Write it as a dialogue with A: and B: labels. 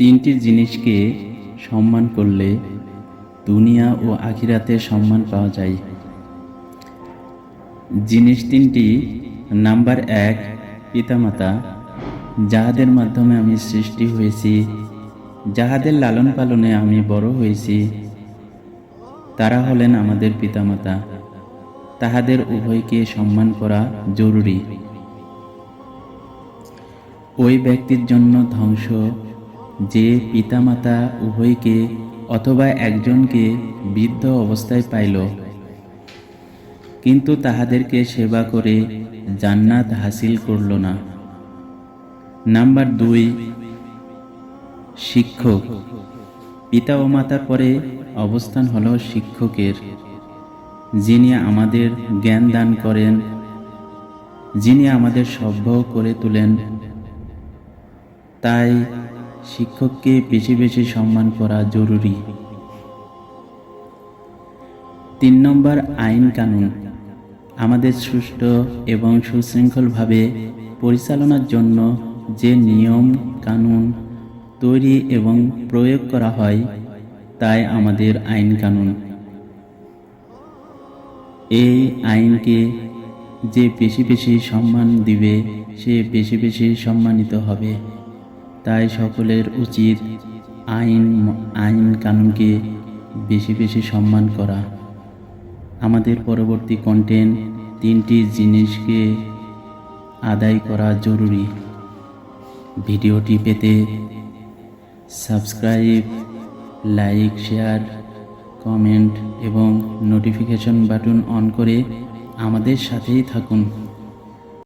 A: তিনটি জিনিসকে সম্মান করলে দুনিয়া ও আখিরাতে সম্মান পাওয়া যায়। জিনিস তিনটি, নাম্বার এক, পিতামাতা, যাহাদের মাধ্যমে আমি সৃষ্টি হয়েছি, যাহাদের লালন পালনে আমি বড় হয়েছি, তারা হলেন আমাদের পিতামাতা। তাহাদের উভয়কে সম্মান করা জরুরি। ওই ব্যক্তির জন্য ধ্বংস যে পিতামাতা উভয়কে অথবা একজনকে বৃদ্ধ অবস্থায় পাইল। কিন্তু তাহাদেরকে সেবা করে জান্নাত হাসিল করল না। নাম্বার দুই, শিক্ষক। পিতা ও মাতার পরে অবস্থান হলো শিক্ষকের। যিনি আমাদের জ্ঞান দান করেন, যিনি আমাদের সভ্য করে তোলেন। তাই শিক্ষককে বেশি বেশি সম্মান করা জরুরি। তিন নম্বর আইন কানুন। আমাদের সুষ্ঠু এবং সুশৃঙ্খলভাবে পরিচালনার জন্য যে নিয়ম, কানুন তৈরি এবং প্রয়োগ করা হয়, তাই আমাদের আইন কানুন। এই আইনকে যে বেশি বেশি সম্মান দিবে, সে বেশি বেশি সম্মানিত হবে। তাই সকলের উচিত আইন আইন কানুনকে বেশি বেশি সম্মান করা। আমাদের পরবর্তী কন্টেন্ট তিনটি জিনিসকে আদায় করা জরুরি। ভিডিওটি পেতে সাবস্ক্রাইব লাইক শেয়ার কমেন্ট এবং নোটিফিকেশন বাটন অন করে আমাদের সাথেই থাকুন।